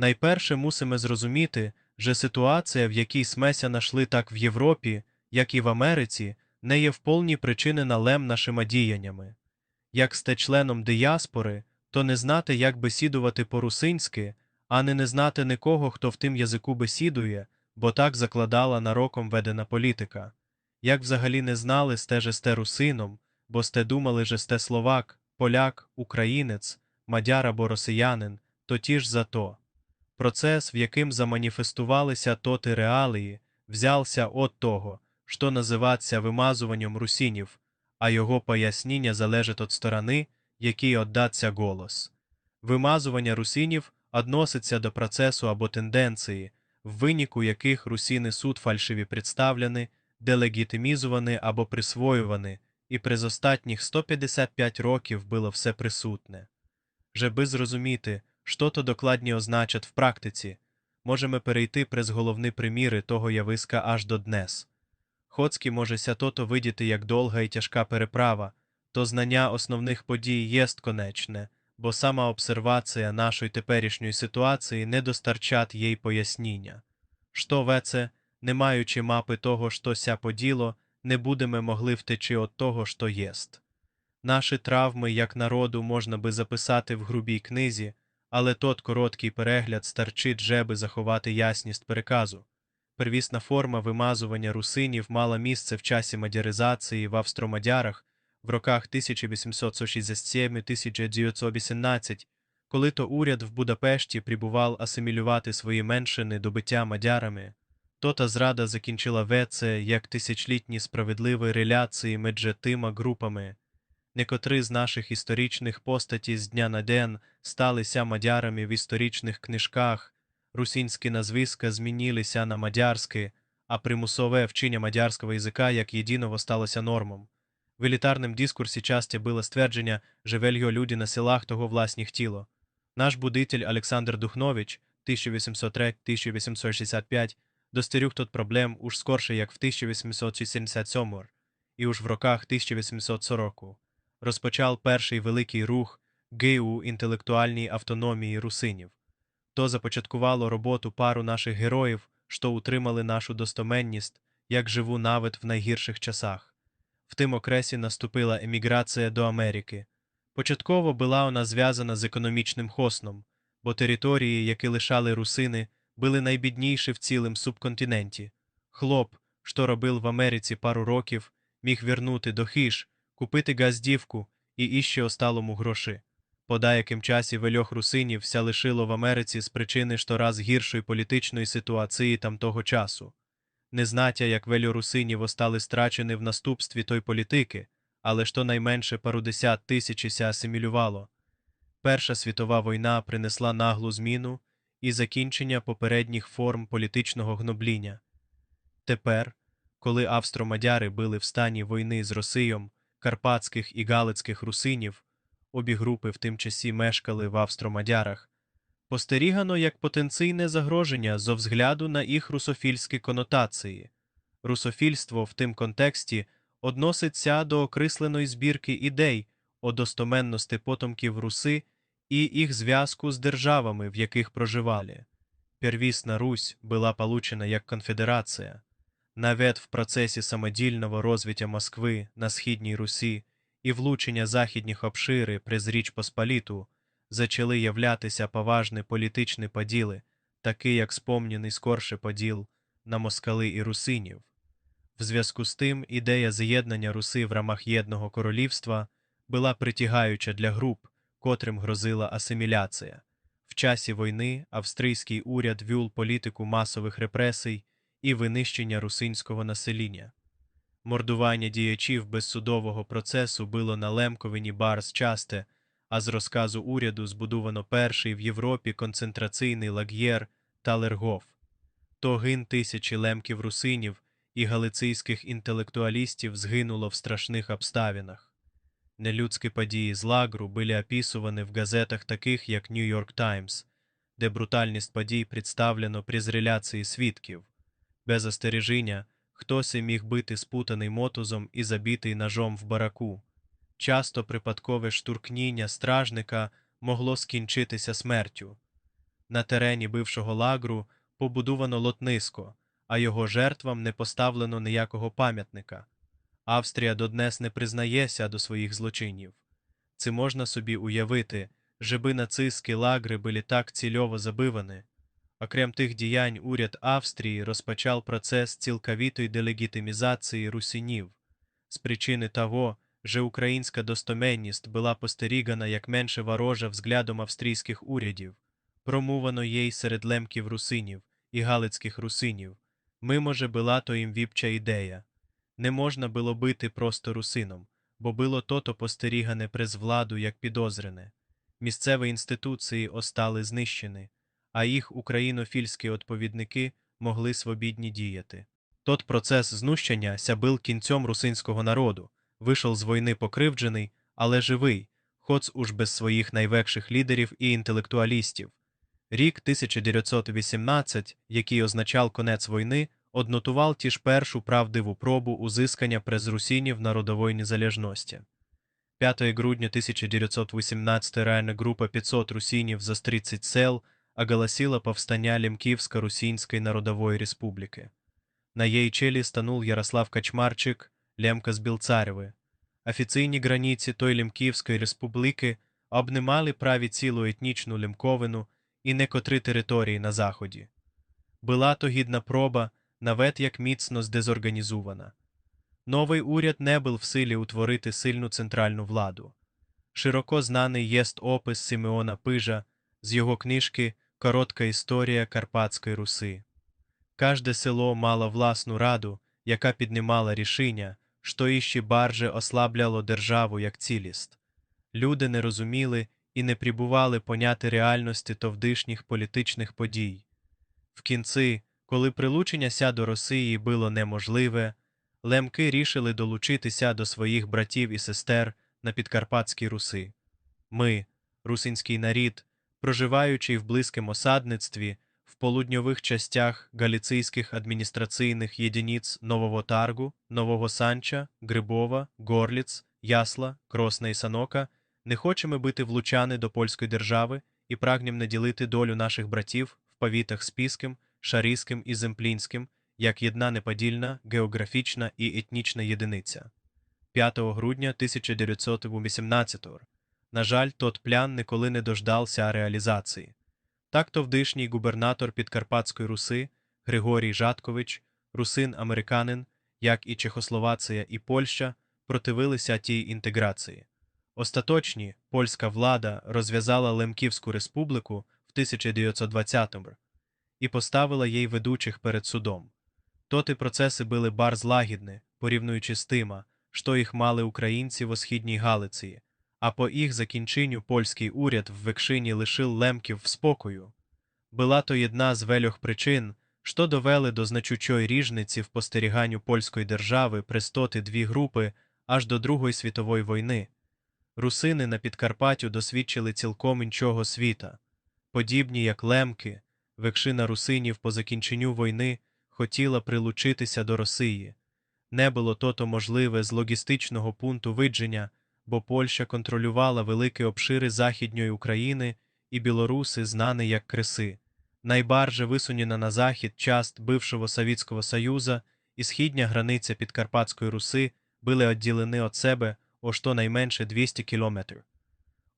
Найперше мусимо зрозуміти, що ситуація, в якій смеся нашли так в Європі, як і в Америці, не є в повній причини налем нашими діяннями. Як сте членом діаспори, то не знати, як бесідувати по-русинськи, а не не знати нікого, хто в тим язику бесідує, бо так закладала нароком ведена політика. Як взагалі не знали сте же сте русином, бо сте думали, же сте словак, поляк, українець, мадяр або росіянин, то ті ж за то. Процес, в яким заманіфестувалися тоти реалії, взявся от того, що називається вимазуванням русинів, а його пояснення залежить від сторони, якій отдаться голос. Вимазування русинів відноситься до процесу або тенденції, в виніку яких русіни суд фальшиві представлені, делегітимізовані або присвоювані, і приз остатніх 155 років було все присутне. Жеби зрозуміти, що то докладні означать в практиці, можемо перейти през головні приміри того явиска аж до днес. Хоцькі може ся тото видіти як довга і тяжка переправа, то знання основних подій єст конечне, бо сама обсервація нашої теперішньої ситуації не достарчать їй поясніння. Що веце, не маючи мапи того, що ся поділо, не будемо могли втечи від того, що єст. Наші травми, як народу, можна би записати в грубій книзі, але тот короткий перегляд старчить жеби заховати ясність переказу. Первісна форма вимазування русинів мала місце в часі мадяризації в австромадярах в роках 1867-1918, коли то уряд в Будапешті прибував асимілювати свої меншини добиття мадярами. Тота зрада закінчила веце як тисячолітні справедливі реляції між тима групами. Некотри з наших історичних постаті з дня на день сталися мадярами в історичних книжках, русинські назвиска змінилися на мадярські, а примусове вчення мадярського язика як єдиного сталося нормом. В елітарному дискурсі часто було ствердження, що вельго люди на селах того власні хотіло. Наш будитель Олександр Духнович 1803-1865 достеріг тот проблем уж скорше, як в 1877 і уж в роках 1840 розпочав перший великий рух ГИУ інтелектуальній автономії русинів. То започаткувало роботу пару наших героїв, що утримали нашу достоменність, як живу навіть в найгірших часах. В тим окресі наступила еміграція до Америки. Початково була вона зв'язана з економічним хосном, бо території, які лишали русини, були найбідніші в цілим субконтиненті. Хлоп, що робив в Америці пару років, міг вернути до хиж, купити газдівку і іще осталому гроші. По деяким часі вельох русинів ся лишило в Америці з причини щораз гіршої політичної ситуації там того часу. Незнаття, як велю русинів остали страчені в наступстві той політики, але що найменше пару десят тисячі ся асимілювало. Перша світова війна принесла наглу зміну і закінчення попередніх форм політичного гнобління. Тепер, коли австромадяри били в стані війни з Росієм, карпатських і галицьких русинів, обі групи в тим часі мешкали в австромадярах, постерігано як потенційне загроження зо взгляду на їх русофільські конотації. Русофільство в тим контексті односиться до окрисленої збірки ідей о достоменності потомків руси і їх зв'язку з державами, в яких проживали. Первісна Русь була получена як конфедерація. Навіть в процесі самодільного розвиття Москви на Східній Русі і влучення західніх обшири през Річ Посполіту зачали являтися поважні політичні поділи, такі як спомняний скорше поділ на москали і русинів. В зв'язку з тим ідея з'єднання Руси в рамах єдного королівства була притягаюча для груп, котрим грозила асиміляція. В часі війни австрійський уряд вів політику масових репресій і винищення русинського населення. Мордування діячів без судового процесу було на Лемковині барс часте, а з розказу уряду збудовано перший в Європі концентраційний лаг'єр Талергоф. То гин тисячі лемків русинів і галицийських інтелектуалістів згинуло в страшних обставинах. Нелюдські події з лагру були описувані в газетах таких, як Нью-Йорк Таймс, де брутальність подій представлено при реляції свідків. Без остережіння хтось і міг бити спутаний мотузом і забитий ножом в бараку. Часто припадкове штуркніння стражника могло скінчитися смертю. на терені бившого лагру побудовано лотнисько, а його жертвам не поставлено ніякого пам'ятника. Австрія доднес не признається до своїх злочинів. Це можна собі уявити, жеби нацистські лагри були так цільово забивані. Окрім тих діянь, уряд Австрії розпочав процес цілковитої делегітимізації русинів з причини того, що українська достоменність була постерігана як менше ворожа взглядом австрійських урядів, промовано їй серед лемків русинів і галицьких русинів, мимо же була то їм віпча ідея. Не можна було бити просто русином, бо було то-то постерігане през владу як підозрене. Місцеві інституції остали знищені, а їх українофільські відповідники могли свобідні діяти. Тот процес знущення сябил кінцем русинського народу, вийшов з війни покривджений, але живий, хоч уж без своїх найвекших лідерів і інтелектуалістів. Рік 1918, який означав конець війни, однотував ті ж першу правдиву пробу узискання през русинів народової незалежності. 5 грудня 1918 реальна група 500 русинів за 30 сел оголосила повстання Лемківсько-Русинської Народової Республіки. На її чолі станув Ярослав Качмарчик, Лемка з Білцареви. Офіційні границі той Лемківської республіки обнимали праві цілу етнічну Лемковину і некотри території на заході. Була то гідна проба, навет як міцно здезорганізована. Новий уряд не був в силі утворити сильну центральну владу. Широко знаний єст опис Симеона Пижа з його книжки Коротка історія Карпатської Руси. Кожне село мало власну раду, яка піднімала рішення, що іще барже ослабляло державу як цілість. Люди не розуміли і не прибували поняти реальності товдишніх політичних подій. В кінці, коли прилучення ся до Росії було неможливе, лемки рішили долучитися до своїх братів і сестер на Підкарпатській Руси. Ми, русинський нарід, проживаючи в близькому осадництві, в полудньових частях галіцийських адміністраційних єдиниць Нового Таргу, Нового Санча, Грибова, Горліц, Ясла, Кросна і Санока, не хочемо бути влучани до польської держави і прагнем наділити долю наших братів в повітах Спіським, Шаріським і Земплінським як єдна неподільна географічна і етнічна єдиниця. 5 грудня 1918 На жаль, тот плян ніколи не дождався реалізації. Так товдишній губернатор Підкарпатської Руси Григорій Жаткович, русин-американин, як і Чехословація і Польща, противилися тій інтеграції. Остаточні польська влада розв'язала Лемківську республіку в 1920-му і поставила їй ведучих перед судом. Тоти процеси були бар злагідні, порівнюючи з тима, що їх мали українці в Осхідній Галиції, а по їх закінченню польський уряд в Векшині лишив лемків в спокою. Була то єдна з вельох причин, що довели до значучої ріжниці в постеріганню польської держави престоти дві групи аж до Другої світової війни. Русини на Підкарпаттю досвідчили цілком іншого світа, подібні як лемки, векшина русинів по закінченню війни хотіла прилучитися до Росії. Не було тото можливе з логістичного пункту видження, бо Польща контролювала великі обшири Західньої України і білоруси, знані як Креси. Найбарже висунена на захід част бившого Совєтського Союза і східня границя Підкарпатської Руси були відділені від себе о щонайменше 200 кілометрів.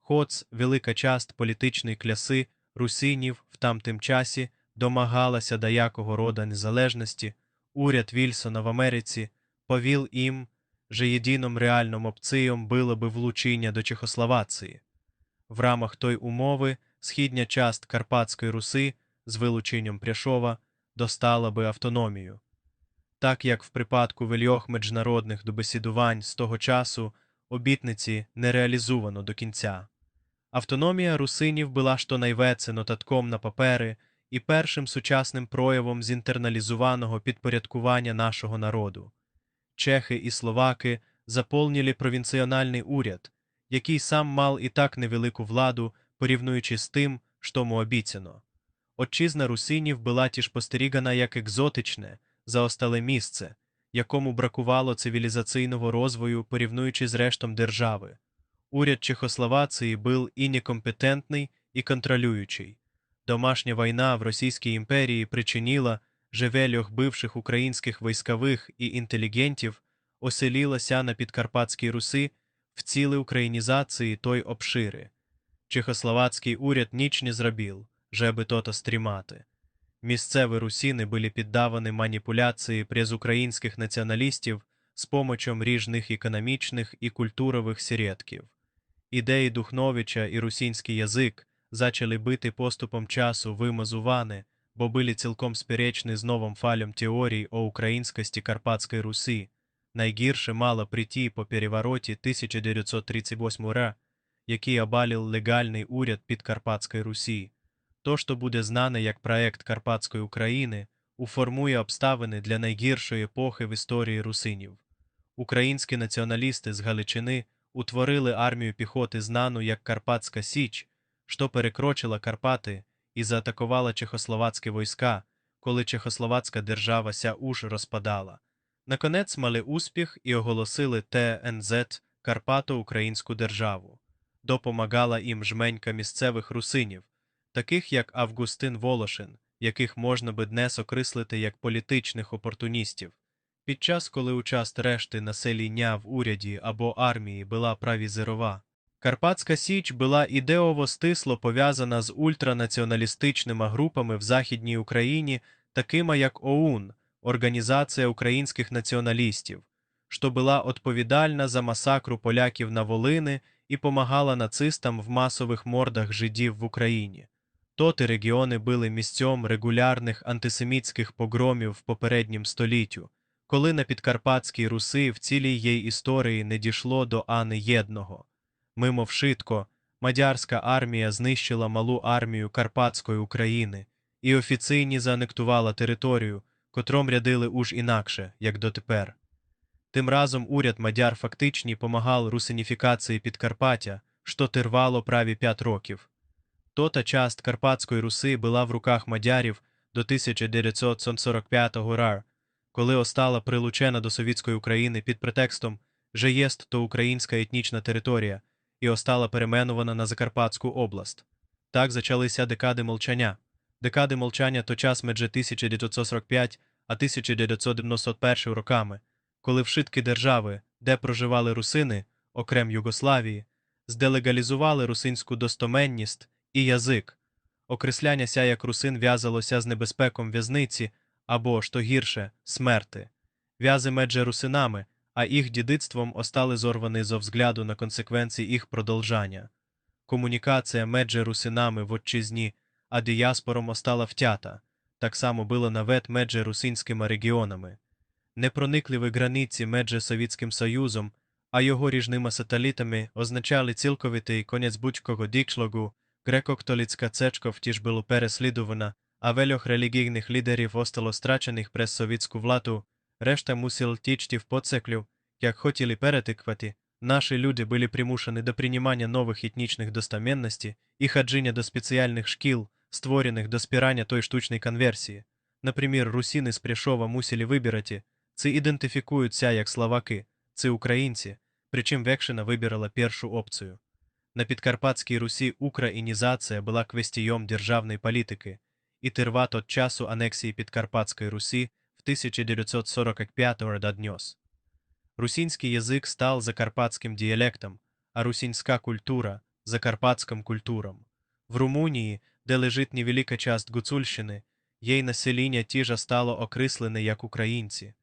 Хоц, велика часть політичної кляси русинів в тамтим часі домагалася деякого рода незалежності, уряд Вільсона в Америці повіл їм, що єдиним реальним опцієм було би влучення до Чехословації. В рамах той умови східня часть Карпатської Руси з вилученням Пряшова достала би автономію. Так як в припадку вельох міжнародних добесідувань з того часу обітниці не реалізовано до кінця. Автономія русинів була щонайвеце нотатком на папери і першим сучасним проявом зінтерналізованого підпорядкування нашого народу. Чехи і словаки заповнили провінціональний уряд, який сам мав і так невелику владу, порівнюючи з тим, що му обіцяно. Отчизна русинів була ті ж постерігана як екзотичне, заостале місце, якому бракувало цивілізаційного розвою, порівнюючи з рештом держави. Уряд Чехословації був і некомпетентний, і контролюючий. домашня война в Російській імперії причинила, живе льох бивших українських військових і інтелігентів оселілася на Підкарпатській Руси в цілі українізації той обшири. Чехословацький уряд ніч не зробив, жеби то-то стрімати. Місцеві русіни були піддавані маніпуляції през українських націоналістів з помочом ріжних економічних і культурових сірєтків. Ідеї Духновича і русінський язик зачали бити поступом часу вимазувани, бо були цілком спіречні з новим фалем теорій о українськості Карпатської Руси. Найгірше мало прийти по перевороті 1938 ра, який обалив легальний уряд Підкарпатської Русі. То, що буде знане як проект Карпатської України, уформує обставини для найгіршої епохи в історії русинів. Українські націоналісти з Галичини утворили армію піхоти знану як Карпатська Січ, що перекрочила Карпати і заатакувала чехословацькі війська, коли чехословацька держава ся уж розпадала. Наконець мали успіх і оголосили ТНЗ Карпато-Українську державу. Допомагала їм жменька місцевих русинів, таких як Августин Волошин, яких можна би днес окреслити як політичних опортуністів. Під час, коли участь решти населення в уряді або армії була правізерова, Карпатська Січ була ідеово стисло пов'язана з ультранаціоналістичними групами в Західній Україні, такими як ОУН, Організація українських націоналістів, що була відповідальна за масакру поляків на Волини і помагала нацистам в масових мордах жидів в Україні. Тоти регіони були місцем регулярних антисемітських погромів в попереднім століттю, коли на Підкарпатській Руси в цілій їй історії не дійшло до Ани Єдного. Мимо вшитко, мадярська армія знищила малу армію Карпатської України і офіційні заанектувала територію, котром рядили уж інакше, як дотепер. Тим разом уряд мадяр фактичні помагав русиніфікації Підкарпаття, що тривало праві п'ять років. Тота часть Карпатської Руси була в руках мадярів до 1945 ра, коли остала прилучена до Совітської України під претекстом «же єст то українська етнічна територія» і остала перейменована на Закарпатську область. Так зачалися декади мовчання. Декади мовчання то час межі 1945 а 1991 роками, коли вшитки держави, де проживали русини, окрем Югославії, зделегалізували русинську достоменність і язик. Окресляння ся як русин в'язалося з небезпеком в'язниці або, що гірше, смерти. В'язи медже русинами, а їх дідицтвом остали зорвані зо взгляду на консеквенції їх продовжання. Комунікація медже русинами в отчизні, а діаспором остала втята. Так само було навет медже русинськими регіонами. Непроникливі границі медже Совітським Союзом, а його ріжними сателітами означали цілковитий конець будь-кого дічлогу, греко-католицька церква втіж було переслідувана, а вельох релігійних лідерів остало страчених през совітську владу, решта мусил тічти в поцеклю, як хотіли перетиквати, наші люди були примушені до приймання нових етнічних достоменностей і хадження до спеціальних шкіл, створених до спирання той штучної конверсії. Например, русини з Прішова мусили вибирати, це ідентифікуються як словаки, це українці, причим Векшина вибирала першу опцію. На Підкарпатській Русі українізація була квестієм державної політики, і триват від часу анексії Підкарпатської Русі в 1945 до днес. Русинский язык стал закарпатским диалектом, а русинська культура – закарпатським культуром. В Румунії, де лежить невелика часть Гуцульщини, їй населення тіжа стало окрислене як українці.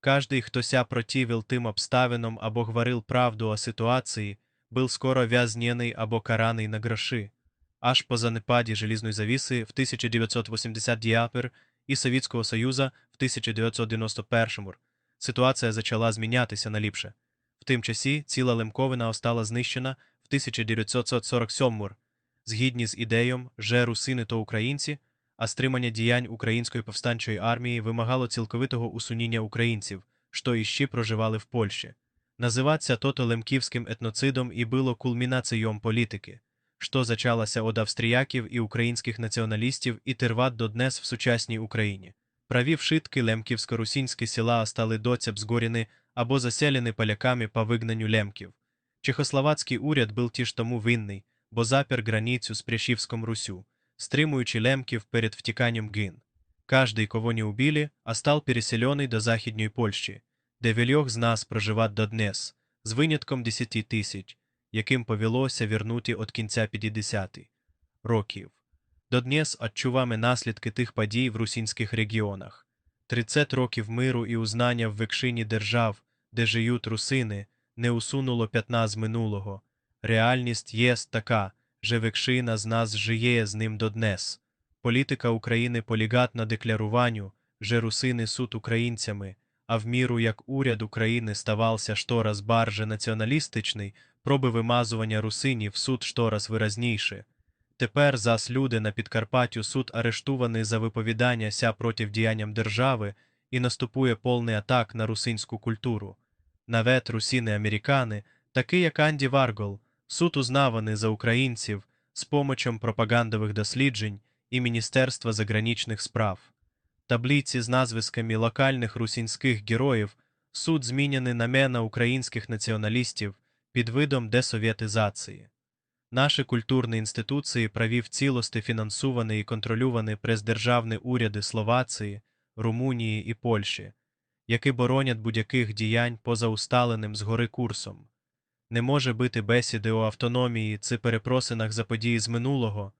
Каждый, хто ся противил тим обставинам або говорил правду о ситуації, был скоро вязнений або караний на гроши. Аж по занепаді желізної завіси в 1980 діапер і Совітського Союзу в 1991 ситуація почала змінятися на ліпше. В тим часі ціла Лемковина остала знищена в 1947 згідні з ідеєм «же русини то українці, а стримання діянь української повстанчої армії вимагало цілковитого усунення українців, що іще проживали в Польщі. Називаться тото лемківським етноцидом і було кульмінацією політики, що зачалася від австріяків і українських націоналістів і тирват до днес в сучасній Україні. Праві вшитки лемківсько-русінські села стали доцяб згоріни або заселені поляками по вигнанню лемків. Чехословацький уряд був тіж тому винний, бо запер границю з Прящівськом Русю. стримуючи лемків перед втіканням гин. Каждый, кого не убили, а стал переселенный до Західньої Польщі, де вільох з нас проживать до днес, з винятком 10 тисяч, яким повелося вірнути від кінця 50 років. До днес наслідки тих подій в русинських регіонах. 30 років миру і узнання в векшині держав, де жиють русини, не усунуло п'ятна з минулого. Реальність єсть така, же векшина з нас жиє з ним до днес. Політика України полігат на декларуванню, же русини суд українцями, а в міру як уряд України ставався штораз барже націоналістичний, проби вимазування русинів суд штораз виразніше. Тепер зас люди на Підкарпаттю суд арештований за виповідання ся проти діянням держави і наступує повний атак на русинську культуру. Навет русіни американи, такий як Анді Варгол, суд узнаваний за українців з помочем пропагандових досліджень і Міністерства заграничних справ. Таблиці з назвисками локальних русинських героїв суд зміняний на мена українських націоналістів під видом десовєтизації. Наші культурні інституції правів цілості фінансовані і контролювані през державні уряди Словації, Румунії і Польщі, які боронять будь-яких діянь поза усталеним згори курсом. Не може бути бесіди у автономії чи перепросинах за події з минулого,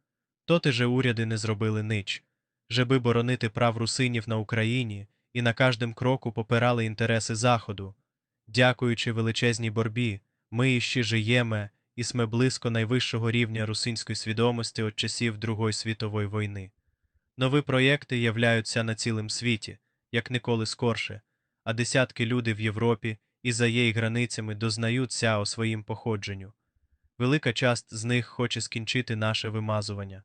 тоти же уряди не зробили нич, жеби боронити прав русинів на Україні і на кожним кроку попирали інтереси Заходу. Дякуючи величезній борбі, ми іще жиємо і сме близько найвищого рівня русинської свідомості від часів Другої світової війни. Нові проєкти являються на цілим світі, як ніколи скорше, а десятки людей в Європі і за її границями дознаються о своїм походженню. Велика часть з них хоче скінчити наше вимазування.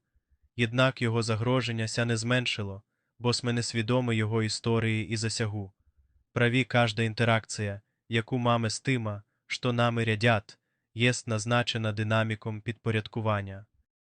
Єднак його загроження ся не зменшило, бо сме несвідомі його історії і засягу. Праві кажда інтеракція, яку маме з тима, що нами рядять, єсть назначена динаміком підпорядкування.